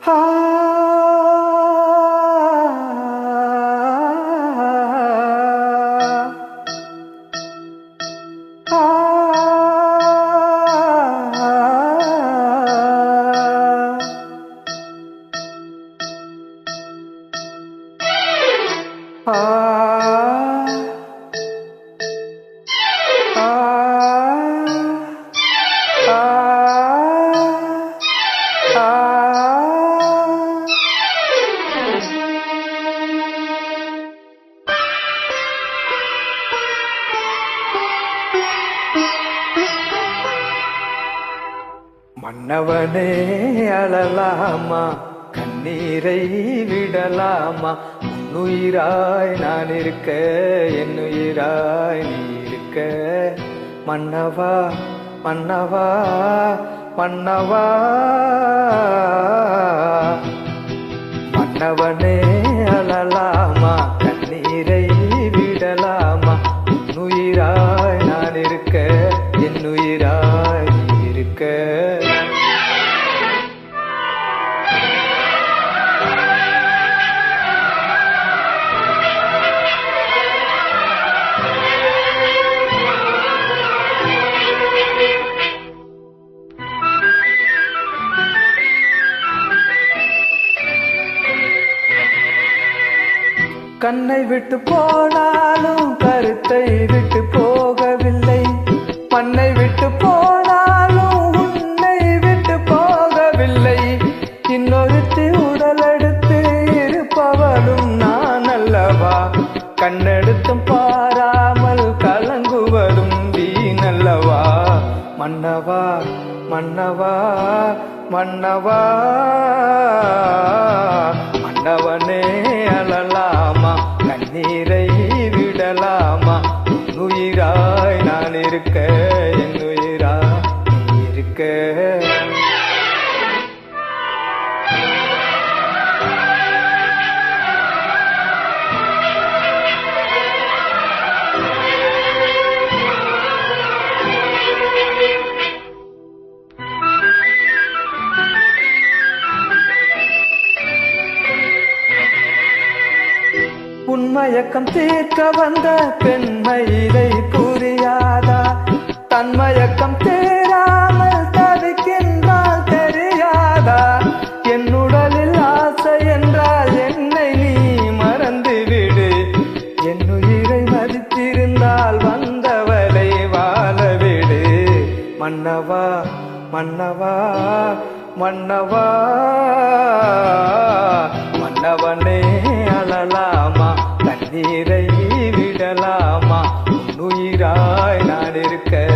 Ah. மன்னவனே அழலாமா? கண்ணீரை விடலாமா? உன்னுயிராய் நான் இருக்க என்னுயிராய் நீ இருக்க. மன்னவா மன்னவா மன்னவா. மன்னவனே கண்ணை விட்டு போனாலும் கருத்தை விட்டு போகவில்லை. மண்ணை விட்டு போனாலும் உன்னை விட்டு போகவில்லை. இன்னொருத்தி உடலெடுத்து இருப்பவளும் நான் அல்லவா? கண்ணெடுத்தும் பாராமல் கலங்குவதும் வீணல்லவா மன்னவா மன்னவா மன்னவா. மன்னவனே அழலாமா? கண்ணீரை விடலாமா? உயிராய் நான் இருக்க உன்மயக்கம் தீர்க்க வந்த பெண்மயிலை புரியாதா? தன்மயக்கம் தேராமல் தவிக்கின்றால் தெரியாதா? என் உடலில் ஆசை என்றால் என்னை நீ மறந்துவிடு. என் உயிரை மதித்திருந்தால் வந்தவளை வாழவிடு. மன்னவா மன்னவா மன்னவா மன்னவனே. விடலாமா? நுயிராய் நான் இருக்க